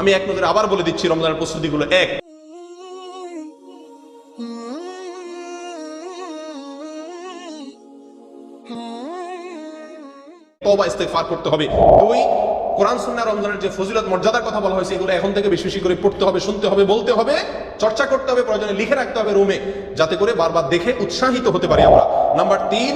আমি এক নজরে আবার বলে দিচ্ছি, রমজানের প্রস্তুতিগুলো এক। তওবা, ইস্তেগফার করতে হবে। দুই, কোরআন, সুন্নাহ, রমজানের যে ফজিলত, মর্যাদার কথা বলা হয়েছে, এগুলো এখন থেকে বেশি বেশি করে পড়তে হবে, শুনতে হবে, বলতে হবে, চর্চা করতে হবে, প্রয়োজনে লিখে রাখতে হবে রুমে, যাতে করে বারবার দেখে উৎসাহিত হতে পারি আমরা। নাম্বার তিন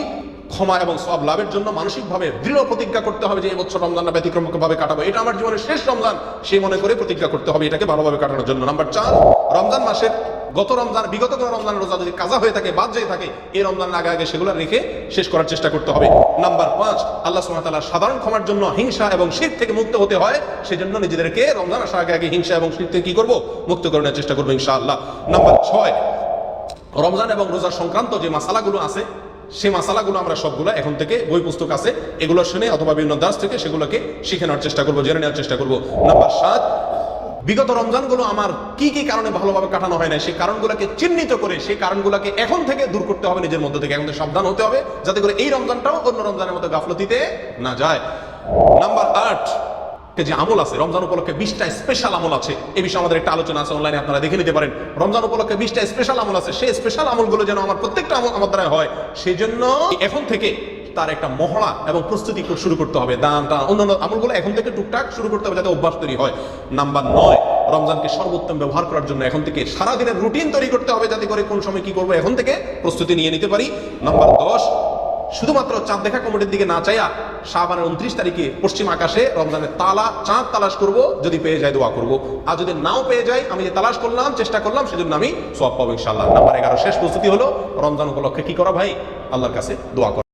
ক্ষমা এবং সব লাভের জন্য মানসিকভাবে দৃঢ় প্রতিজ্ঞা করতে হবে যে এই বছর রমজানটা ব্যতিক্রম ভাবে কাটাবো। এটা আমার জীবনের শেষ রমজান। সেই মনে করে প্রতিজ্ঞা করতে হবে এটাকে ভালোভাবে কাটানোর জন্য। নাম্বার চার, রমজান মাসের গত রমজান, বিগত কোনো রমজান রোজা যদি কাজা হয়ে থাকে, বাদ যেয়ে থাকে, এই রমজান আগে আগে সেগুলো রেখে শেষ করার চেষ্টা করতে হবে। নাম্বার পাঁচ, আল্লাহ সুবহানাহু সাধারণ ক্ষমার জন্য হিংসা এবং শীত থেকে মুক্ত হতে হয়। সেজন্য নিজেদেরকে রমজান আসার আগে আগে হিংসা এবং শীত থেকে কি করব? মুক্ত করার চেষ্টা করব ইনশাআল্লাহ। নাম্বার ছয়, রমজান এবং রোজার সংক্রান্ত যে মশালাগুলো আছে সেই মাসালাগুলো আমরা সবগুলো এখন থেকে বই পুস্তক আছে, এগুলো শুনে অথবা বিভিন্ন দাস থেকে সেগুলোকে শিখে নেওয়ার চেষ্টা করব, জেনে নেওয়ার চেষ্টা করব। নাম্বার সাত, বিগত রমজানগুলো আমার কি কি কারণে ভালোভাবে কাটানো হয় না সেই কারণগুলোকে চিহ্নিত করে, সেই কারণগুলোকে এখন থেকে দূর করতে হবে, নিজের মধ্যে থেকে এখন সাবধান হতে হবে, যাতে করে এই রমজানটাও অন্য রমজানের মতো গাফলতিতে না যায়। নাম্বার আট যে আমল আছে, রমজান উপলক্ষে বিশটা স্পেশাল আমল আছে। এই বিষয়ে আমাদের একটা আলোচনা আছে অনলাইনে আপনারা দেখে নিতে পারেন। রমজান উপলক্ষে বিশটা স্পেশাল আমল আছে। সেই স্পেশাল আমলগুলো যেন আমার প্রত্যেকটা আমল আমার দ্বারা হয় সেই জন্য এখন থেকে তার একটা মহড়া এবং প্রস্তুতি শুরু করতে হবে। দান, টান, অন্যান্য আমলগুলো এখন থেকে টুকটাক শুরু করতে হবে যাতে অভ্যাস তৈরি হয়। নাম্বার নয়, রমজানকে সর্বোত্তম ব্যবহার করার জন্য এখন থেকে সারাদিনের রুটিন তৈরি করতে হবে যাতে করে কোন সময় কি করব এখন থেকে প্রস্তুতি নিয়ে নিতে পারি। নাম্বার দশ, শুধুমাত্র চাঁদ দেখা কমিটির দিকে না চাইয়া শাহবানের উনত্রিশ তারিখে পশ্চিম আকাশে রমজানের তালা, চাঁদ তালাশ করব, যদি পেয়ে যায় দোয়া করব। আর যদি নাও পেয়ে যায়, আমি যে তালাশ করলাম, চেষ্টা করলাম, সেজন্য আমি সব পাবো ইনশাল্লাহ নাম্বার এগারো, শেষ প্রস্তুতি হলো, রমজান উপলক্ষে কি করা ভাই? আল্লাহর কাছে দোয়া করা।